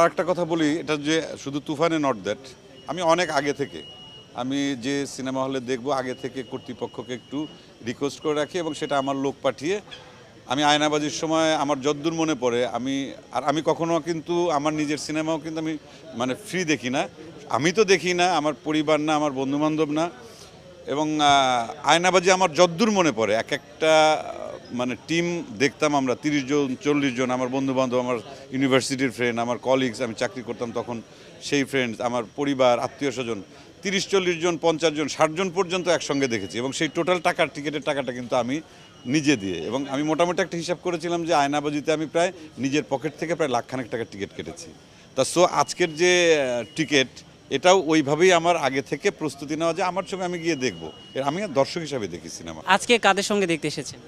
আর একটা কথা বলি, এটা যে শুধু তুফানে নট দ্যাট আমি অনেক আগে থেকে, আমি যে সিনেমা হলে দেখব আগে থেকে কর্তৃপক্ষকে একটু রিকোয়েস্ট করে রাখি এবং সেটা আমার লোক পাঠিয়ে, আমি আয়নাবাজির সময় আমার যদ্দূর মনে পড়ে, আমি, আর আমি কখনো কিন্তু আমার নিজের সিনেমাও কিন্তু আমি মানে ফ্রি দেখি না। আমি তো দেখি না, আমার পরিবার না, আমার বন্ধুবান্ধব না, এবং আয়নাবাজি আমার যদ্দূর মনে পড়ে, এক একটা মানে টিম দেখতাম আমরা, তিরিশ জন, চল্লিশ জন, আমার বন্ধু বান্ধব আমার ইউনিভার্সিটির ফ্রেন্ড আমার কলিগস আমি চাকরি করতাম তখন সেই ফ্রেন্ডস আমার পরিবার, আত্মীয় স্বজন, তিরিশ, চল্লিশ জন, পঞ্চাশ জন, ষাট জন পর্যন্ত একসঙ্গে দেখেছি এবং সেই টোটাল টাকার টিকিটের টাকাটা কিন্তু আমি নিজে দিয়ে এবং আমি মোটামুটি একটা হিসাব করেছিলাম যে আয়নাবাজিতে আমি প্রায় নিজের পকেট থেকে প্রায় লাখখানেক টাকার টিকিট কেটেছি। তা সো আজকের যে টিকিট এটাও ওইভাবেই আমার আগে থেকে প্রস্তুতি নেওয়া যে আমার ছবি আমি গিয়ে দেখব। আমি দর্শক হিসাবে দেখি সিনেমা। আজকে কাদের সঙ্গে দেখতে এসেছেন?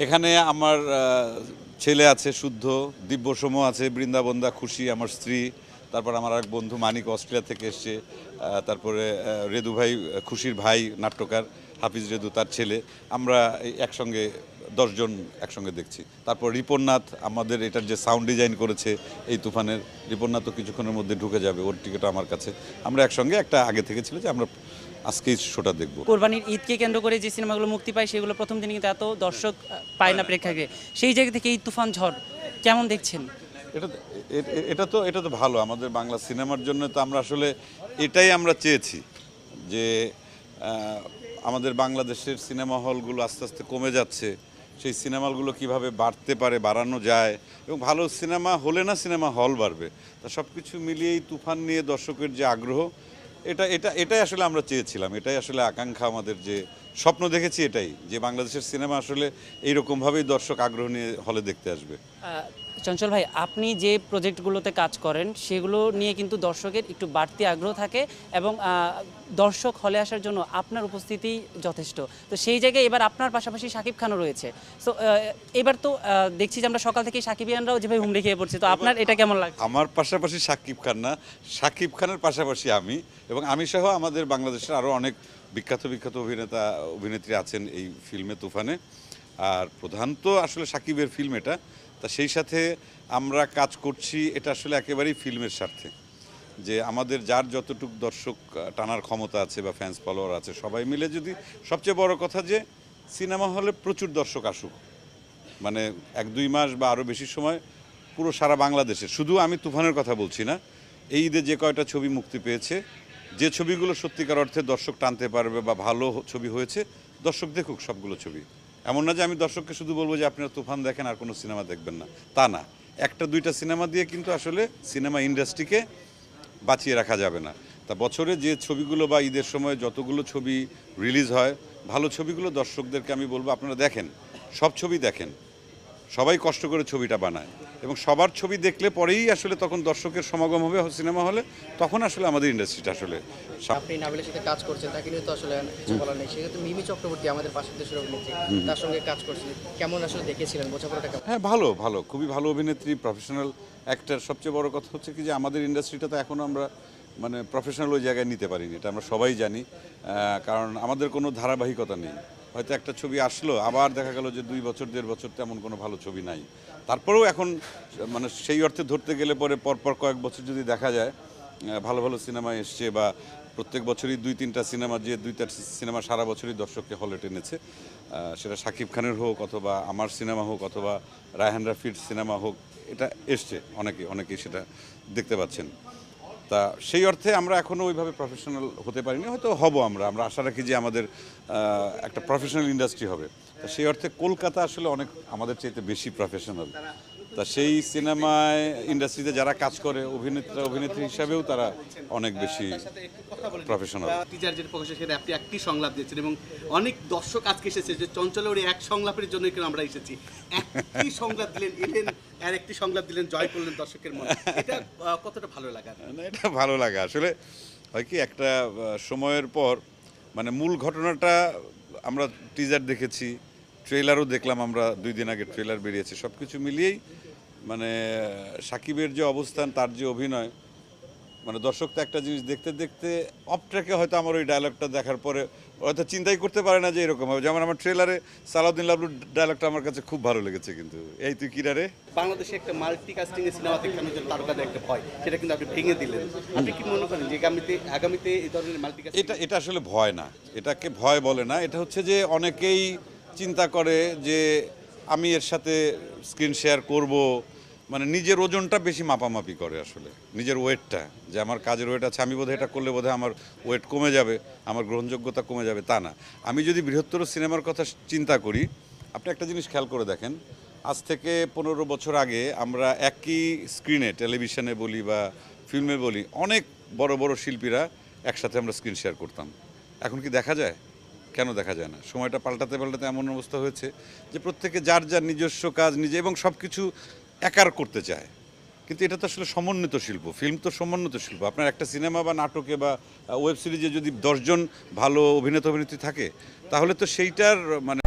এখানে আমার ছেলে আছে শুদ্ধ, দিব্যসম আছে বৃন্দাবন্দা খুশি, আমার স্ত্রী, তারপর আমার এক বন্ধু মানিক অস্ট্রেলিয়া থেকে এসছে তারপরে রেদু ভাই, খুশির ভাই, নাট্যকার, হাফিজ রেদু তার ছেলে, আমরা একসঙ্গে দশজন একসঙ্গে দেখছি। তারপর রিপননাথ, আমাদের এটার যে সাউন্ড ডিজাইন করেছে এই তুফানের, রিপননাথ তো কিছুক্ষণের মধ্যে ঢুকে যাবে, ওর টিকিট আমার কাছে। আমরা একসঙ্গে একটা আগে থেকে ছিল যে আমরা আজকেই শোটা দেখব। কোরবানির ঈদকে কেন্দ্র করে যে সিনেমাগুলো মুক্তি পায় সেগুলো প্রথম দিনে কিন্তু এত দর্শক পায় না প্রেক্ষাগৃহে। সেই জায়গা থেকে এই তুফান ঝড় কেমন দেখছেন? এটা এটা তো এটা তো ভালো। আমাদের বাংলা সিনেমার জন্য তো আমরা আসলে এটাই আমরা চেয়েছি যে আমাদের বাংলাদেশের সিনেমা হলগুলো আস্তে আস্তে কমে যাচ্ছে। সেই সিনেমাগুলো কীভাবে বাড়তে পারে বাড়ানো যায় এবং ভালো সিনেমা হলে না সিনেমা হল বাড়বে। তা সব কিছু মিলিয়েই তুফান নিয়ে দর্শকের যে আগ্রহ এটা এটা এটাই আসলে আমরা চেয়েছিলাম এটাই আসলে আকাঙ্ক্ষা আমাদের যে স্বপ্ন দেখেছি এটাই যে বাংলাদেশের সিনেমা আসলে এইরকমভাবেই দর্শক আগ্রহ নিয়ে হলে দেখতে আসবে। চঞ্চল ভাই আপনি যে প্রজেক্টগুলোতে কাজ করেন সেগুলো নিয়ে কিন্তু দর্শকের একটু বাড়তি আগ্রহ থাকে এবং দর্শক হলে আসার জন্য আপনার উপস্থিতি যথেষ্ট। তো সেই জায়গায় এবার আপনার পাশাপাশি সাকিব খানও রয়েছে। তো এবার তো দেখছি যে আমরা সকাল থেকে সাকিবিয়ানরাও যেভাবে হুমড়ি খেয়ে পড়ছি। তো আপনার এটা কেমন লাগছে? আমার পাশাপাশি সাকিব খান না সাকিব খানের পাশাপাশি আমি এবং আমি সহ আমাদের বাংলাদেশের আরও অনেক বিখ্যাত বিখ্যাত অভিনেতা অভিনেত্রী আছেন এই ফিল্মে তুফানে। আর প্রধান তো আসলে সাকিবের ফিল্ম এটা। তা সেই সাথে আমরা কাজ করছি, এটা আসলে একেবারেই ফিল্মের স্বার্থে। যে আমাদের যার যতটুকু দর্শক টানার ক্ষমতা আছে বা ফ্যান্স ফলোয়ার আছে, সবাই মিলে যদি সবচেয়ে বড় কথা যে সিনেমা হলে প্রচুর দর্শক আসুক। মানে এক দুই মাস বা আরও বেশি সময় পুরো সারা বাংলাদেশে। শুধু আমি তুফানের কথা বলছি না, এই ঈদে যে কয়টা ছবি মুক্তি পেয়েছে যে ছবিগুলো সত্যিকার অর্থে দর্শক টানতে পারবে বা ভালো ছবি হয়েছে, দর্শক দেখুক সবগুলো ছবি। এমন না যে আমি দর্শককে শুধু বলব যে আপনারা তুফান দেখেন আর কোনো সিনেমা দেখবেন না। তা না। একটা দুইটা সিনেমা দিয়ে কিন্তু আসলে সিনেমা ইন্ডাস্ট্রিকে বাঁচিয়ে রাখা যাবে না। তা বছরে যে ছবিগুলো বা ঈদের সময় যতগুলো ছবি রিলিজ হয়, ভালো ছবিগুলো দর্শকদেরকে আমি বলব আপনারা দেখেন, সব ছবি দেখেন। সবাই কষ্ট করে ছবিটা বানায় এবং সবার ছবি দেখলে পরেই আসলে তখন দর্শকের সমাগম হবে সিনেমা হলে তখন আসলে আমাদের ইন্ডাস্ট্রিটা আসলে আপনি নাবিলের সাথে কাজ করছেন তাকে নিয়ে তো আসলে কিছু বলার নেই। সেক্ষেত্রে মিমি চক্রবর্তী আমাদের পাশের দেশের অভিনেত্রী তার সঙ্গে কাজ করছেন। কেমন আসলে দেখেছিলেন? বোঝাপড়াটা হ্যাঁ ভালো ভালো খুবই ভালো অভিনেত্রী প্রফেশনাল অ্যাক্টার সবচেয়ে বড় কথা হচ্ছে কি যে আমাদের ইন্ডাস্ট্রিটা তো এখনও আমরা মানে প্রফেশনাল ওই জায়গায় নিতে পারিনি এটা আমরা সবাই জানি। কারণ আমাদের কোনো ধারাবাহিকতা নেই। হয়তো একটা ছবি আসলো, আবার দেখা গেল যে দুই বছর, দেড় বছর তেমন কোনো ভালো ছবি নাই। তারপরেও এখন মানে সেই অর্থে ধরতে গেলে পরে পরপর কয়েক বছর যদি দেখা যায় ভালো ভালো সিনেমা এসছে বা প্রত্যেক বছরই দুই তিনটা সিনেমা, যে দুইটা সিনেমা সারা বছরই দর্শককে হলে টেনেছে সেটা শাকিব খানের হোক অথবা আমার সিনেমা হোক অথবা রায়হান রাফির সিনেমা হোক, এটা এসছে, অনেকে, অনেকেই সেটা দেখতে পাচ্ছেন। তা সেই অর্থে আমরা এখনও ওইভাবে প্রফেশনাল হতে পারিনি। হয়তো হব আমরা। আমরা আশা রাখি যে আমাদের একটা প্রফেশনাল ইন্ডাস্ট্রি হবে। তা সেই অর্থে কলকাতা আসলে অনেক আমাদের চাইতে বেশি প্রফেশনাল তা সেই সিনেমায় ইন্ডাস্ট্রিতে যারা কাজ করে অভিনেতা অভিনেত্রী হিসাবেও তারা অনেক বেশি প্রফেশনাল টিজার যেটা প্রকাশ সেটা আপনি একটি সংলাপ দিয়েছেন এবং অনেক দর্শক আজকে এসেছে যে চঞ্চলের এক সংলাপের জন্য কিন্তু আমরা এসেছি। একটি সংলাপ দিলেন এলেন আর একটি সংলাপ দিলেন জয় করলেন দর্শকের মনে। এটা কতটা ভালো লাগা? না এটা ভালো লাগে। আসলে হয় কি একটা সময়ের পর মানে মূল ঘটনাটা আমরা টিজার দেখেছি। ট্রেলারও দেখলাম আমরা দুই দিন আগে ট্রেলার বেরিয়েছে। সব কিছু মিলিয়েই মানে সাকিবের যে অবস্থান তার যে অভিনয় মানে দর্শক তো একটা জিনিস দেখতে দেখতে অফ ট্র্যাকে হয়তো আমার ওই ডায়লগটা দেখার পরে হয়তো চিন্তাই করতে পারে না যে এরকম হবে। যেমন আমার ট্রেলারে সালাউদ্দিন লাবলুর ডায়লগটা আমার কাছে খুব ভালো লেগেছে কিন্তু। এই তুই কিরা রে বাংলাদেশে একটা মাল্টি কাস্টিং এর সিনেমা দেখানোর জন্য তারকাদের একটা ভয় সেটা কিন্তু আপনি ভেঙে দিলেন। আপনি কি মনে করেন যে আগামীতে আগামীতে এই ধরনের মাল্টি এটা এটা আসলে ভয় না। এটাকে ভয় বলে না। এটা হচ্ছে যে অনেকেই চিন্তা করে যে আমি এর সাথে স্ক্রিন শেয়ার করব। মানে নিজের ওজনটা বেশি মাপামাপি করে আসলে, নিজের ওয়েটটা। যে আমার কাজের ওয়েট আছে, আমি বোধহয় এটা করলে বোধহয় আমার ওয়েট কমে যাবে, আমার গ্রহণযোগ্যতা কমে যাবে, তা না। আমি যদি বৃহত্তর সিনেমার কথা চিন্তা করি, আপনি একটা জিনিস খেয়াল করে দেখেন, আজ থেকে পনেরো বছর আগে আমরা একই স্ক্রিনে টেলিভিশনে বলি বা ফিল্মে বলি, অনেক বড় বড় শিল্পীরা একসাথে আমরা স্ক্রিন শেয়ার করতাম। এখন কি দেখা যায়? কেন দেখা যায় না? সময়টা পাল্টাতে পাল্টাতে এমন অবস্থা হয়েছে যে প্রত্যেকে যার যার নিজস্ব কাজ, নিজে এবং সব কিছু একার করতে চায়। কিন্তু এটা তো আসলে সমন্বিত শিল্প ফিল্ম তো সমন্বিত শিল্প। আপনার একটা সিনেমা বা নাটকে বা ওয়েব সিরিজে যদি দশজন ভালো অভিনেতা অভিনেত্রী থাকে, তাহলে তো সেইটার মানে